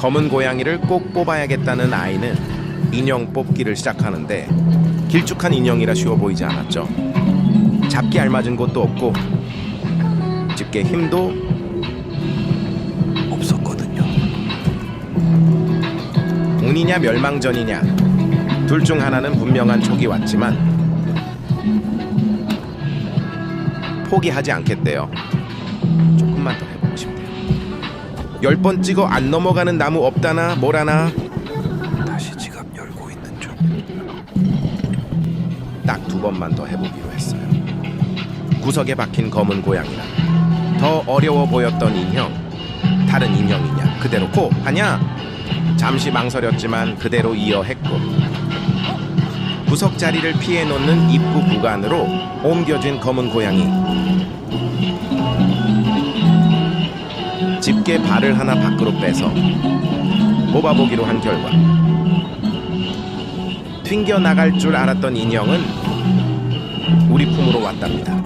검은 고양이를 꼭 뽑아야겠다는 아이는 인형 뽑기를 시작하는데 길쭉한 인형이라 쉬워 보이지 않았죠. 잡기 알맞은 곳도 없고 집게 힘도 없었거든요. 운이냐 멸망전이냐 둘 중 하나는 분명한 촉이 왔지만 포기하지 않겠대요. 조금만 더 해보고 싶대요. 열 번 찍어 안 넘어가는 나무 없다나 뭐라나? 다시 지갑 열고 있는 중. 딱 두 번만 더 해보기로 했어요. 구석에 박힌 검은 고양이라. 더 어려워 보였던 인형. 다른 인형이냐? 그대로 코 하냐? 잠시 망설였지만 그대로 이어 했고. 구석 자리를 피해 놓는 입구 구간으로 옮겨진 검은 고양이 집게 발을 하나 밖으로 빼서 뽑아보기로 한 결과 튕겨 나갈 줄 알았던 인형은 우리 품으로 왔답니다.